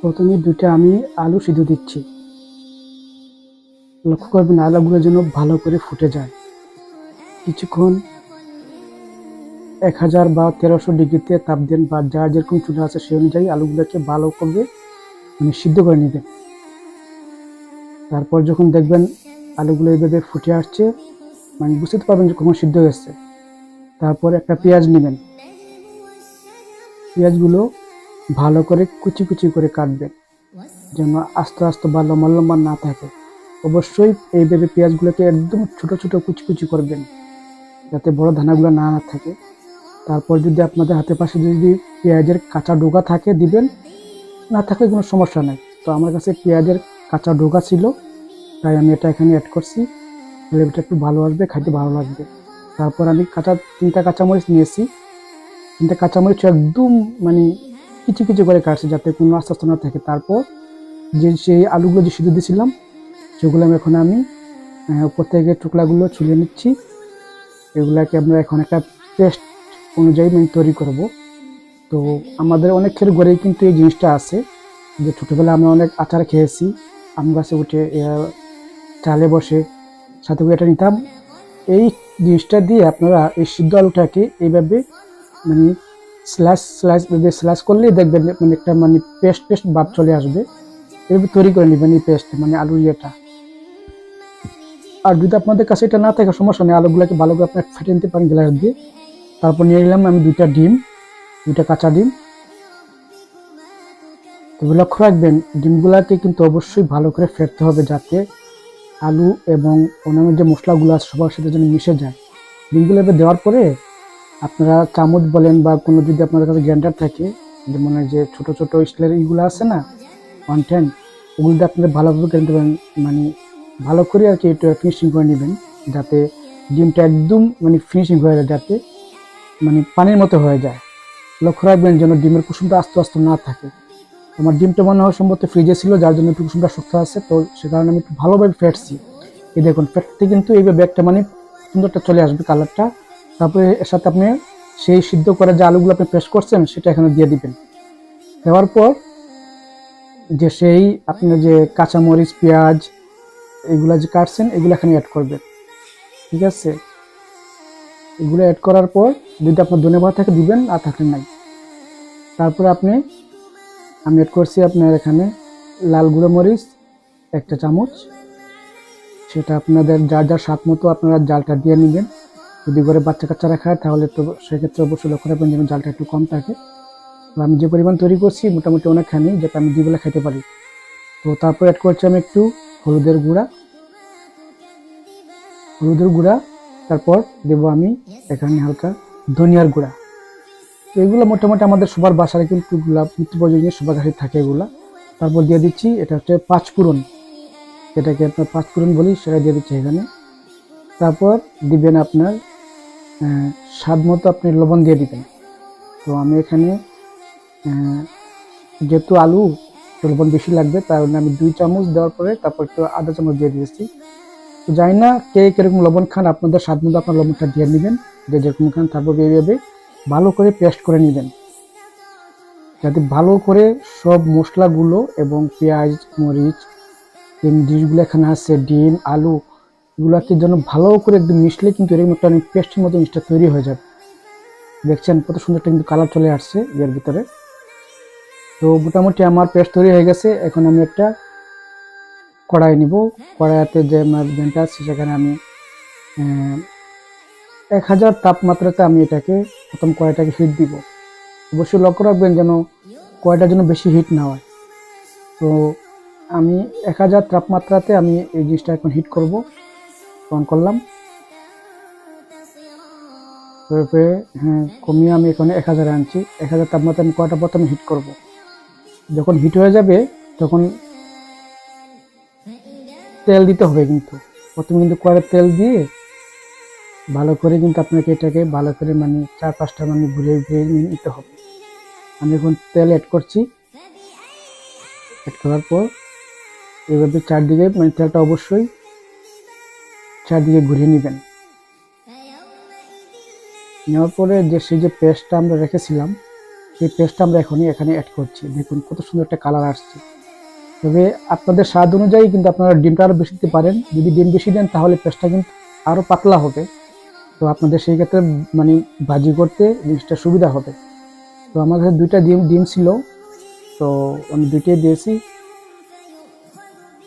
প্রথমে দুইটা আমি আলু সিদ্ধ দিচ্ছি। লক্ষ্য করবেন আলুগুলো যেন ভালো করে ফুটে যায়। কিছুক্ষণ এক হাজার বা তেরোশো ডিগ্রিতে তাপ দেন বা যার যেরকম চুলা আছে সেই অনুযায়ী আলুগুলোকে ভালো করবে মানে সিদ্ধ করে নেবেন। তারপর যখন দেখবেন আলুগুলো এইভাবে ফুটে আসছে মানে বুঝতে পারবেন যে কখন সিদ্ধ হয়েছে। তারপর একটা পেঁয়াজ নেবেন। পেঁয়াজগুলো ভালো করে কুচি কুচি করে কাটবেন যেন আস্তে আস্তে বা লম্বা লম্বা না থাকে। অবশ্যই এইভাবে পেঁয়াজগুলোকে একদম ছোট ছোট কুচি কুচি করবেন। যাতে বড় দানাগুলো না না থাকে। তারপর যদি আপনাদের হাতে পাশে যদি পেঁয়াজের কাঁচা ডোকা থাকে দিবেন, না থাকলে কোনো সমস্যা নেই। তো আমার কাছে পেঁয়াজের কাঁচা ডোকা ছিল, তাই আমি এটা এখানে অ্যাড করছি। ফ্লেভারটা একটু ভালো আসবে, খাইতে ভালো লাগবে। তারপর আমি কাঁচা তিনটা কাঁচামরিচ নিয়েছি। তিনটা কাঁচামরিচ একদম মানে কিছু কিছু করে কাটছি যাতে কোনো আস্তে আস্তে না থাকে। তারপর যে সেই আলুগুলো যে সিদ্ধ দিয়েছিলাম, সেগুলো এখন আমি উপর থেকে টুকরাগুলো ছুলে নিচ্ছি। এগুলাকে আমরা এখন একটা পেস্ট অনুযায়ী আমি তৈরি করব। তো আমাদের অনেকের ঘরেই কিন্তু এই জিনিসটা আছে। যে ছোটোবেলায় আমরা অনেক আচার খেয়েছি, আম গাছে উঠে চালে বসে, সাথে করে এটা নিতাম। এই জিনিসটা দিয়ে আপনারা এই সিদ্ধ আলুটাকে এইভাবে মানে স্ল্যাশ স্ল্যাশ স্ল্যাশ করলেই দেখবেন মানে একটা মানে পেস্ট পেস্ট ভাব চলে আসবে। এভাবে তৈরি করে নেবেন এই পেস্ট মানে আলুর ইয়েটা। আর যদি আপনাদের কাছে এটা না থাকে, সমস্যা নেই, আলুগুলোকে ভালো করে আপনার ফেটে নিতে পারেন গ্লাস দিয়ে। তারপর নিয়ে নিলাম আমি দুইটা ডিম, দুইটা কাঁচা ডিম। তবে লক্ষ্য রাখবেন, ডিমগুলাকে কিন্তু অবশ্যই ভালো করে ফেটতে হবে যাতে আলু এবং অন্যান্য যে মশলাগুলো আছে, সবার সাথে যেন মিশে যায়। ডিমগুলো এবার দেওয়ার পরে আপনারা চামচ বলেন বা কোনো যদি আপনাদের কাছে গ্রাইন্ডার থাকে, যেমন যে ছোট ছোট স্টিলের ইগুলো আছে না ওয়ান টেন ওগুলো আপনারা ভালোভাবে কেটে দেবেন মানে ভালো করে আর কি এটা ফিনিশিং করে নেবেন, যাতে ডিমটা একদম মানে ফিনিশিং হয়ে যায়, যাতে মানে পানির মতো হয়ে যায়। লক্ষ্য রাখবেন যেন ডিমের কুসুমটা আস্তে আস্তে না থাকে। আমার ডিমটা মনে হয় সম্ভবত ফ্রিজে ছিল, যার জন্য একটু কুসুমটা শক্ত আছে, তো সে কারণে আমি একটু ভালোভাবে ফেটছি। এই দেখুন, ফেটতে কিন্তু এইভাবে একটা মানে সুন্দরটা চলে আসবে কালারটা তারপরে এর সাথে আপনি সেই সিদ্ধ করে যে আলুগুলো আপনি পেস্ট করছেন, সেটা এখানে দিয়ে দিবেন। দেওয়ার পর যে সেই আপনি যে কাঁচামরিচ, পেঁয়াজ, এগুলা যে কাটছেন, এগুলো এখানে অ্যাড করবেন। ঠিক আছে? এগুলো অ্যাড করার পর যদি আপনার ধনে ভাত থাকে দিবেন, আর থাকলে নাই। তারপরে আপনি, আমি অ্যাড করছি আপনার এখানে লাল গুঁড়ো মরিচ, একটা চামচ। সেটা আপনাদের যার যার স্বাদ মতো আপনারা জালটা দিয়ে নেবেন। যদি ঘরে বাচ্চা কাচ্চারা খায় তাহলে তো সেক্ষেত্রে অবশ্যই লক্ষ্য রাখবেন যেন জালটা একটু কম থাকে। তো আমি যে পরিমাণ তৈরি করছি, মোটামুটি অনেকখানি, যাতে আমি দুবেলা খেতে পারি। তো তারপর অ্যাড করছি আমি একটু হলুদের গুঁড়া। হলুদের গুঁড়া, তারপর দেবো আমি এখানে হালকা ধনিয়ার গুঁড়া। তো এগুলো মোটামুটি আমাদের সবার বাসায় কিন্তু এগুলা নিত্য প্রয়োজনীয় সবার কাছে থাকে এগুলা। তারপর দিয়ে দিচ্ছি, এটা হচ্ছে পাঁচফোড়ন যেটাকে আপনার পাঁচফোড়ন বলি, সেটা দিয়ে দিচ্ছি এখানে। তারপর দিবেন আপনার স্বাদ মতো আপনি লবণ দিয়ে দিবেন। তো আমি এখানে যেহেতু আলু লবণ বেশি লাগবে, তার জন্য আমি দুই চামচ দেওয়ার পরে তারপর একটু আধা চামচ দিয়ে দিয়েছি। তো জানি না কে কীরকম লবণ খান, আপনাদের স্বাদ মতো আপনার লবণটা দিয়ে নেবেন, যে যেরকম খান তারপর এইভাবে ভালো করে পেস্ট করে নেবেন। যাতে ভালো করে সব মশলাগুলো এবং পেঁয়াজ, মরিচ জিনিসগুলো এখানে আছে, ডিম, আলু এগুলোকে যেন ভালো করে একদম মিশলে কিন্তু এরকম একটা অনেক পেস্টের মতো জিনিসটা তৈরি হয়ে যাবে। দেখছেন কত সুন্দর একটা কিন্তু কালার চলে আসছে এর ভিতরে। তো মোটামুটি আমার পেস্ট তৈরি হয়ে গেছে, এখন আমি একটা কড়াই নিব। কড়াইতে যে আমার ব্যানটা আছে, সেখানে আমি এক হাজার তাপমাত্রাতে আমি এটাকে প্রথম কড়াইটাকে হিট দিব। অবশ্যই লক্ষ্য রাখবেন যেন কড়াইটা যেন বেশি হিট না হয়। তো আমি এক হাজার তাপমাত্রাতে আমি এই জিনিসটা এখন হিট করব। অন করলাম। তারপরে হ্যাঁ কমিয়ে আমি এখানে এক হাজারে আনছি। এক হাজার তাপমাত্রা আমি কয়টা প্রথমে হিট করব? যখন হিট হয়ে যাবে, তখন তেল দিতে হবে কিন্তু। প্রথমে কিন্তু কড়াই তেল দিয়ে ভালো করে কিন্তু আপনাকে এটাকে ভালো করে মানে চার পাঁচটা মানে ঘুরিয়ে নিয়ে নিতে হবে। আমি এখন তেল অ্যাড করছি। অ্যাড করার পর এভাবে চারদিকে মানে তেলটা অবশ্যই চারদিকে ঘুরিয়ে নেবেন। নেওয়ার পরে যে সেই যে পেস্টটা আমরা রেখেছিলাম, সেই পেস্টটা আমরা এখনই এখানে অ্যাড করছি। দেখুন কত সুন্দর একটা কালার আসছে। তবে আপনাদের স্বাদ অনুযায়ী কিন্তু আপনারা ডিমটা আরও বেশি দিতে পারেন। যদি ডিম বেশি দেন তাহলে পেস্টটা কিন্তু আরও পাতলা হবে। তো আপনাদের সেই ক্ষেত্রে মানে ভাজি করতে জিনিসটা সুবিধা হবে। তো আমার কাছে দুইটা ডিম ডিম ছিল। তো আমি দুইটাই দিয়েছি।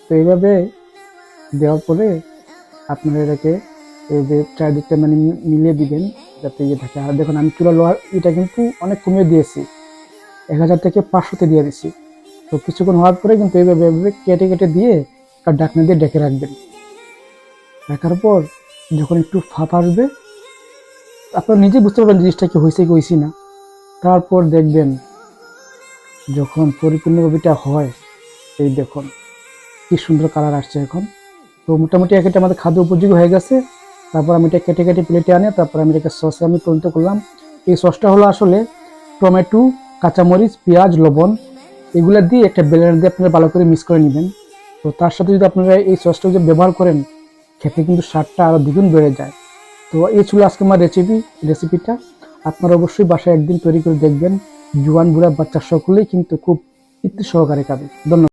তো এইভাবে দেওয়ার পরে আপনারা এটাকে, এই যে চারিদিকটা মানে মিলিয়ে দিবেন যাতে ইয়ে থাকে। আর দেখুন, আমি চুলা লোহার এটা কিন্তু অনেক কমিয়ে দিয়েছি। এক হাজার থেকে পাঁচশোতে দিয়ে দিছি। তো কিছুক্ষণ হওয়ার পরে কিন্তু এইভাবে এইভাবে কেটে কেটে দিয়ে আর ডাকনা দিয়ে ডেকে রাখবেন। রাখার পর যখন একটু ফাঁপ আসবে, আপনারা নিজে বুঝতে পারবেন জিনিসটা কি হয়েছে কি হয়েছে না। তারপর দেখবেন যখন পরিপূর্ণভাবে এটা হয়, এই দেখুন, কি সুন্দর কালার আসছে এখন। তো মোটামুটি একটা আমাদের খাদ্য উপযোগী হয়ে গেছে। তারপর আমি এটা কেটে কেটে প্লেটে আনে, তারপর আমি এটাকে সসে আমি পরিণত করলাম। এই সসটা হলো আসলে টমেটো, কাঁচামরিচ, পেঁয়াজ, লবণ এগুলা দিয়ে একটা ব্লেন্ডার দিয়ে আপনারা ভালো করে মিক্স করে নেবেন। তো তার সাথে যদি আপনারা এই সসটা যদি ব্যবহার করেন, খেতে কিন্তু স্বাদটা আরও দ্বিগুণ বেড়ে যায়। তো এই ছিল আজকে আমার রেসিপি রেসিপিটা আপনারা অবশ্যই বাসায় একদিন তৈরি করে দেখবেন। জুয়ান বুড়া বাচ্চা সকলেই কিন্তু খুব তৃপ্তি সহকারে খাবে। ধন্যবাদ।